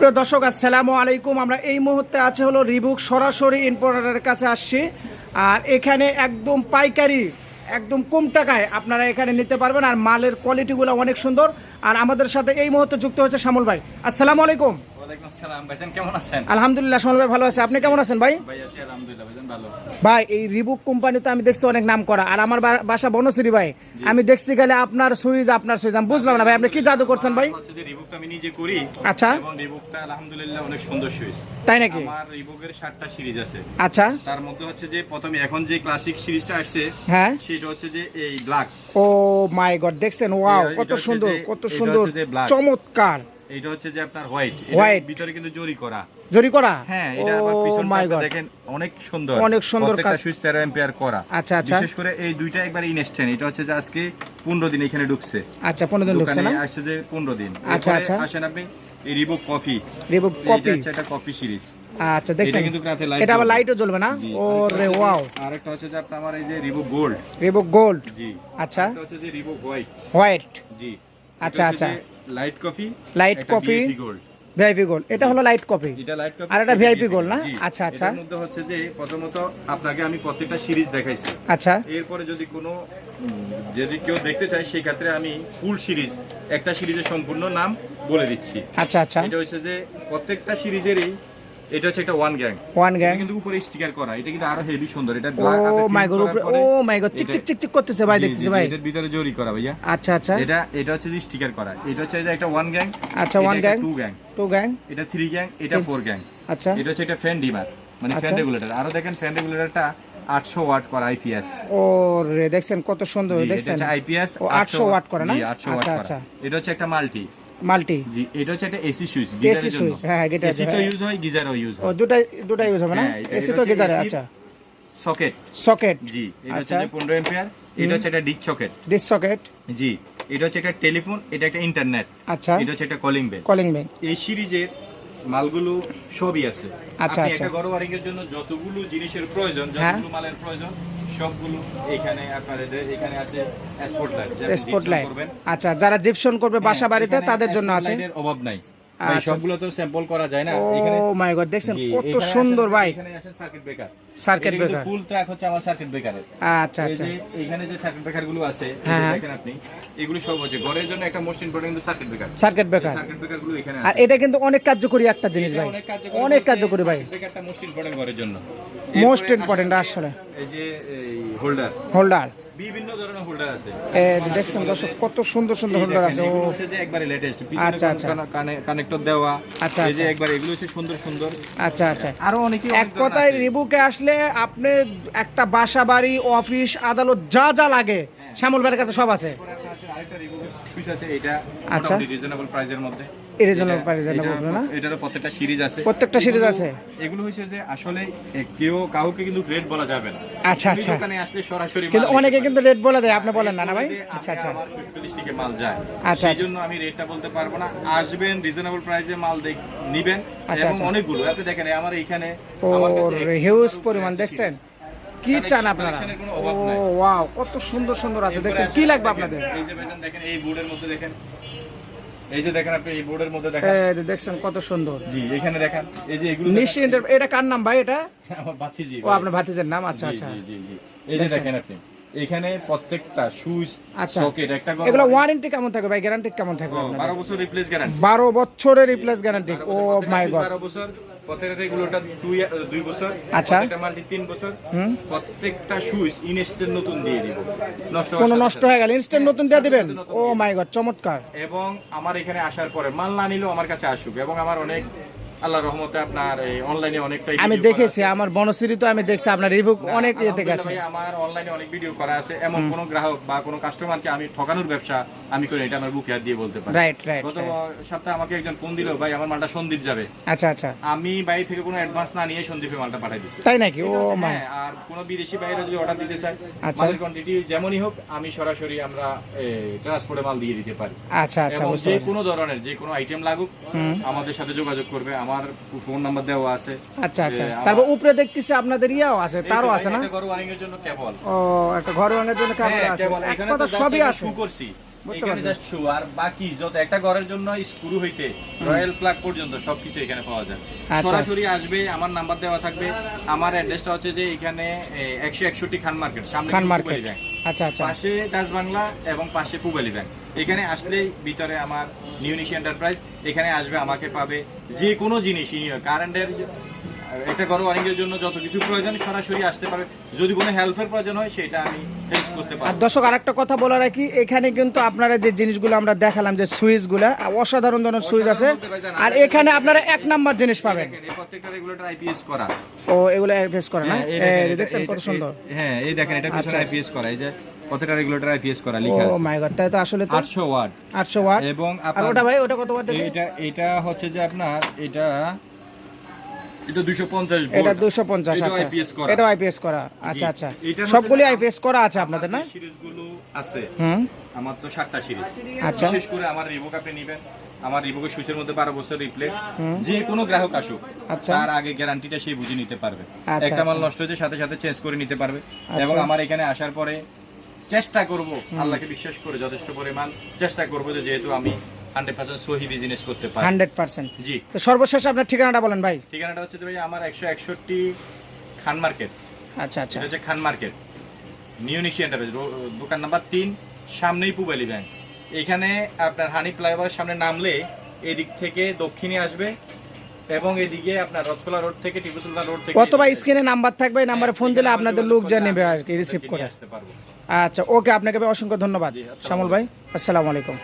সুপ্রিয় দর্শক, আসসালামু আলাইকুম। আমরা এই মুহূর্তে আছে হলো রিবুক, সরাসরি ইম্পোর্টারের কাছে আসছি। আর এখানে একদম পাইকারি, একদম কম টাকায় আপনারা এখানে নিতে পারবেন। আর মালের কোয়ালিটিগুলো অনেক সুন্দর। আর আমাদের সাথে এই মুহূর্তে যুক্ত হয়েছে শ্যামল ভাই। আসসালামু আলাইকুম। আলহামদুলিল্লাহ ভাই ভালো আছে। আপনি কেমন আছেন ভাই? ভাই এই রিবুক কোম্পানিতে আমি দেখছি অনেক নাম করা আর আমার বাসা বনশ্রী ভাই। আমি দেখছি গেলে আপনার সুইচ আপনার সুইচ। আমি বুঝলাম না ভাই আপনি কি জাদু করছেন ভাই? রিবুকটা আমি নিজে করি। আচ্ছা। রিবুকটা আলহামদুলিল্লাহ অনেক সুন্দর সুইচ। তাই নাকি? আমার রিবুকের সাতটা সিরিজ আছে। আচ্ছা। তার মধ্যে হচ্ছে যে প্রথমে এখন যে ক্লাসিক সিরিজটা আসছে হ্যাঁ। সেটা হচ্ছে যে এই ব্ল্যাক ও মাই গড দেখছেন? ওয়াও কত সুন্দর কত সুন্দর। চমৎকার। এটা হচ্ছে যে আপনার হোয়াইট White। ভিতরে কিন্তু জরি করা। জরি করা? হ্যাঁ এটা আবার পিছনটা গড দেখেন অনেক সুন্দর। অনেক সুন্দর কাজ। সুইচ 13 এম্পিয়ার করা। আচ্ছা, আচ্ছা। বিশেষ করে এই দুইটা একবার ইনস্ট্যান্ট এটা হচ্ছে যে আজকে 15 দিন এখানে ঢুকছে। আচ্ছা পনেরো দিন ঢুকছে না? আসছে যে 15 দিন। আচ্ছা, আচ্ছা। আসেন আপনি এই রিবুক কফি রিবুক এটা একটা কফি সিরিজ আচ্ছা দেখছেন? কিন্তু রাতে light এটা আবার। লাইটও জ্বলবে না? জি, ও আরেকটা রে হচ্ছে যে- ওয়াও আরেকটা হচ্ছে যে আপনার আমার এই যে রিবুক গোল্ড রিবুক গোল্ড জি। আচ্ছা। এটা হচ্ছে যে রিবুক হোয়াইট হোয়াইট জি। আচ্ছা, আচ্ছা। Light coffee light coffee gold VIP gold এটা হলো লাইট কপি এটা লাইট কফি আর এটা ভিআইপি গোল্ড না? আচ্ছা, আচ্ছা। এর মধ্যে হচ্ছে যে প্রথমত আপনাকে আমি প্রত্যেকটা সিরিজ দেখাইছি। আচ্ছা। এরপরে যদি কোনো যদি কেউ দেখতে চায় সেই ক্ষেত্রে আমি ফুল সিরিজ একটা সিরিজের সম্পূর্ণ নাম বলে দিচ্ছি। আচ্ছা আচ্ছা। এটা হচ্ছে যে প্রত্যেকটা সিরিজেরই এটা হচ্ছে একটা ওয়ান গ্যাং ওয়ান গ্যাং কিন্তু উপরে স্টিকার করা এটা কিন্তু আরও হেভি সুন্দর এটা ও my god O my god চিক চিক চিক চিক করতেছে ভাই দেখতেছে ভাই। এটার ভিতরে জরি করা ভাইয়া। আচ্ছা আচ্ছা। এটা এটা হচ্ছে যে স্টিকার করা এটা হচ্ছে একটা ওয়ান গ্যাং আচ্ছা, one gang। Two gang two gang এটা থ্রি গ্যাং এটা ফোর গ্যাং আচ্ছা। এটা হচ্ছে একটা ফ্যান ডিমার মানে ফ্যান আচ্ছা। রেগুলেটর আরও দেখেন ফ্যান রেগুলেটরটা আটশো ওয়াট করা আইপিএস ও রে দেখছেন কত সুন্দর দেখছেন? হচ্ছে আইপিএস ও, 800 watt করা না? আটশো ওয়াট আচ্ছা, করা। আচ্ছা। এটা হচ্ছে একটা মাল্টি মাল্টি। জি এটা হচ্ছে একটা এসি সুইচ গিজারের জন্য। হ্যাঁ, গিটার এসি তো হ্যাঁ। ইউজ হয় গিজারও ইউজ ও হয় দুটাই দুটাই ইউজ হবে না? হ্যাঁ, এসি তো হচ্ছে আচ্ছা। সকেট। সকেট। জি এটা হচ্ছে আচ্ছা। যে পনেরো এম্পিয়ার এটা হচ্ছে একটা ডিক সকেট দিস সকেট জি এটা হচ্ছে একটা টেলিফোন এটা একটা ইন্টারনেট আচ্ছা। এটা হচ্ছে একটা কলিং বেল কলিং বেল এই সিরিজের মালগুলো সবই আছে। আচ্ছা, আচ্ছা। একটা ঘর ওয়ারিং এর জন্য যতগুলো জিনিসের প্রয়োজন হ্যাঁ। যতগুলো মালের প্রয়োজন সবগুলো এখানে আপনার এখানে আছে স্পট লাইট আচ্ছা যারা জিপসন করবে বাসা বাড়িতে তাদের জন্য আছে। অভাব নাই। আচ্ছা। সবগুলো তো স্যাম্পল করা যায় না। ও মাই গড দেখছেন কত সুন্দর ভাই। এখানে আছে circuit breaker circuit breaker full track হচ্ছে আমার সার্কিট ব্রেকারের আচ্ছা আচ্ছা। এখানে যে সার্কিট ব্রেকারগুলো আছে এই যে হ্যাঁ। দেখেন আপনি এগুলো সব হচ্ছে ঘরের জন্য একটা মোস্ট ইম্পর্টেন্ট কিন্তু circuit breaker circuit breaker circuit ব্রেকারগুলো এখানে আর এটা কিন্তু অনেক কার্যকরী একটা জিনিস ভাই। অনেক কার্যকরী ভাই। ব্রেকারটা মোস্ট ইম্পর্টেন্ট ঘরের জন্য। মোস্ট ইম্পর্টেন্ট আসলে এই যে হোল্ডার হোল্ডার বিভিন্ন ধরনের হোল্ডার আছে। দেখছেন দর্শক কত সুন্দর সুন্দর হোল্ডার আছে। ও। এগুলো যে একবারে লেটেস্ট আচ্ছা, আচ্ছা। কানেক্টর দেওয়া। আচ্ছা, এই যে আচ্ছা। একবার এগুলো হচ্ছে সুন্দর সুন্দর। আচ্ছা আচ্ছা। আরও অনেকে এক কথায় রিবুকে আসলে আপনি একটা বাসা বাড়ি অফিস আদালত যা যা লাগে শ্যামল ভাইয়ের কাছে সব আছে। আরেকটা রিবুকের সুইচ আছে এটা আচ্ছা। রিজনেবল প্রাইসের মধ্যে। এর এটা- না? এটারও প্রত্যেকটা সিরিজ আছে। প্রত্যেকটা এগুলো- আছে? এগুলো হচ্ছে যে আসলে কেউ কাউকে কিন্তু গ্রেড বলা যাবে না। আচ্ছা, আচ্ছা। দোকানে আসলে সরাসরি কিন্তু অনেকে কিন্তু রেট বলে দেয় আপনি বলেন না না ভাই? আচ্ছা আচ্ছা। আমার 66 ডিস্ট্রিক্টে মাল যায়। আচ্ছা, আচ্ছা। জন্য আমি রেটটা বলতে পারব না। আসবেন রিজনেবল প্রাইসে মাল দেখ- নিবেন। আচ্ছা, এবং আচ্ছা। অনেকগুলো। আপনি দেখেন আমার এইখানে ও আমার কাছে হিউজ পরিমাণ দেখছেন? কি চান আপনারা? ও ওয়াও কত সুন্দর সুন্দর আছে। দেখছেন কি লাগবে আপনাদের? এই যে দেখেন এই বোর্ডের মধ্যে দেখেন এই যে দেখেন আপনি এই বোর্ডের মধ্যে দেখেন। এই যে দেখছেন কত সুন্দর। জি এখানে দেখেন এই যে এগুলো নিশ্চয় এটা কার নাম ভাই এটা? আমার ভাতিজি ও আপনার ভাতিজের নাম? আচ্ছা আচ্ছা। জি, জি, জি। এই যে দেখেন আপনি এখানে প্রত্যেকটা সুইচ আচ্ছা। সকেট একটা করে এগুলো ওয়ারেন্টি কেমন থাকবে ভাই? গ্যারান্টি কেমন থাকবে ও, আপনাদের? বারো বছর রিপ্লেস গ্যারান্টি বারো বছরের replace guarantee oh my god বারো বছর। প্রত্যেকটা এগুলোটা দুই দুই বছর আচ্ছা। প্রত্যেকটা মাল্টি তিন বছর। প্রত্যেকটা সুইচ ইনস্টেন্ট নতুন দিয়ে দিব। নষ্ট কোনো নষ্ট হয়ে গেল ইনস্ট্যান্ট নতুন দিয়ে দিবেন? ও মাই গড চমৎকার। এবং আমার এখানে আসার পরে মাল না নিলেও আমার কাছে আসুক। এবং আমার অনেক আল্লাহ রহমতে আপনার এই অনলাইনে অনেকটাই আমি দেখেছি আমার বনশ্রী তো আমি দেখছি আপনার রিভিউ অনেক ইয়েতে গেছে। আমার অনলাইনে অনেক ভিডিও করা আছে। এমন কোন গ্রাহক বা কোনো কাস্টমারকে আমি ঠকানোর ব্যবসা আমি করি এটা আমার বুকে হাত দিয়ে বলতে পারি রাইট রাইট গত সপ্তাহে আমাকে একজন ফোন দিল ভাই আমার মালটা সন্দীপ যাবে। আচ্ছা আচ্ছা। আমি বাইরে থেকে কোনো অ্যাডভান্স না নিয়ে সন্দীপে মালটা পাঠাই দিচ্ছি তাই নাকি? ও মাই হ্যাঁ, আর কোনো বিদেশি বাইরে যদি অর্ডার দিতে চায় আচ্ছা। মালের কোয়ান্টিটি যেমনই হোক আমি সরাসরি আমরা ট্রান্সপোর্টে মাল দিয়ে দিতে পারি। আচ্ছা আচ্ছা বুঝতে যে কোনো ধরনের যে কোনো আইটেম লাগুক আমাদের সাথে যোগাযোগ করবে। আমার ফোন নাম্বার দেওয়া আছে। আচ্ছা আচ্ছা। তারপর উপরে দেখতেছি আপনাদের ইয়াও আছে তারও আছে না? ঘর ওয়ারিং এর জন্য কেবল। ও একটা ঘর ভাঙার জন্য কাপড় হ্যাঁ, আছে। কেবল এক এখানে কথা তো সবই আছে। করছি। এখানে জাস্ট শু আর বাকি যত একটা ঘরের জন্য স্ক্রু হইতে রয়্যাল প্লাগ পর্যন্ত সবকিছু এখানে পাওয়া যায়। আচ্ছা। সরাসরি আসবে আমার নাম্বার দেওয়া থাকবে। আমার অ্যাড্রেসটা হচ্ছে যে এখানে একশো একষট্টি খান মার্কেট সামনে খান মার্কেট আচ্ছা আচ্ছা। পাশে ডাচ বাংলা এবং পাশে পুবালি ব্যাংক এখানে আসলেই ভিতরে আমার নিউনিশি এন্টারপ্রাইজ এখানে আসবে আমাকে পাবে যে কোনো জিনিস কারেন্টের একটা ঘর ওয়ারিংয়ের জন্য যত কিছু প্রয়োজন সরাসরি আসতে পারবে যদি কোনো হেল্পের প্রয়োজন হয় সেটা আমি হেল্প করতে আর দর্শক আরেকটা কথা বলা রাখি এখানে কিন্তু আপনারা যে জিনিসগুলো আমরা দেখালাম যে সুইচগুলো অসাধারণ ধরনের সুইচ আছে। পারি আর এখানে আপনারা এক নাম্বার জিনিস পাবেন। দেখেন, এই প্রত্যেকটা রেগুলেটর আইপিএস করা। ও এগুলো ফেস করে না? হ্যাঁ, দেখছেন কত সুন্দর। হ্যাঁ এই দেখেন এটা পিছনে আচ্ছা। আইপিএস করা এই যে প্রত্যেকটা রেগুলেটর আইপিএস করা লেখা আছে। মাই গড তাই তো আসলে তো 800 ওয়াট। আটশো ওয়াট। এবং আর ওটা ভাই ওটা কত ওয়াট এটা? এটা হচ্ছে যে আপনার এটা এটা 250 এটা দুশো পঞ্চাশ এটাও আচ্ছা। IPS আইপিএস করা। আচ্ছা আচ্ছা। সবগুলি আইপিএস করা আছে আপনাদের না? সিরিজগুলো আছে হুম। আমার তো সাতটা সিরিজ আচ্ছা। বিশেষ করে আমার রিবুক আপনি নেবেন। আমার রিবুকের সুইচের মধ্যে বারো বছর রিপ্লেস। যে কোনো গ্রাহক আসুক আচ্ছা। তার আগে গ্যারান্টিটা সেই বুঝে নিতে পারবে। একটা মাল। নষ্ট হয়েছে সাথে সাথে চেঞ্জ করে নিতে পারবে। এবং আমার এখানে আসার পরে চেষ্টা করব আল্লাহকে বিশ্বাস করে যথেষ্ট পরিমাণ চেষ্টা করব যে যেহেতু আমি হান্ড্রেড পার্সেন্ট সহি বিজনেস করতে পারি। Hundred percent. জি। তো সর্বশেষ আপনার ঠিকানাটা বলেন ভাই। ঠিকানাটা হচ্ছে ভাই আমার একশো একষট্টি খান মার্কেট। আচ্ছা আচ্ছা। এটা হচ্ছে খান মার্কেট। এন্টারপ্রাইজ দোকান নাম্বার তিন সামনেই পুবালি ব্যাংক এখানে আপনার হানি ফ্লাইওভারের সামনে নামলে এদিক থেকে দক্ষিণে আসবে এবং এদিকে আপনার রথখোলা রোড থেকে টিপু সুলতান রোড থেকে অথবা স্ক্রিনে নাম্বার থাকবে নাম্বারে ফোন দিলে আপনাদের লোক যা নেবে আর কি রিসিভ করে। আসতে পারব। আচ্ছা ওকে আপনাকে অসংখ্য ধন্যবাদ। শ্যামল ভাই আসসালামু আলাইকুম।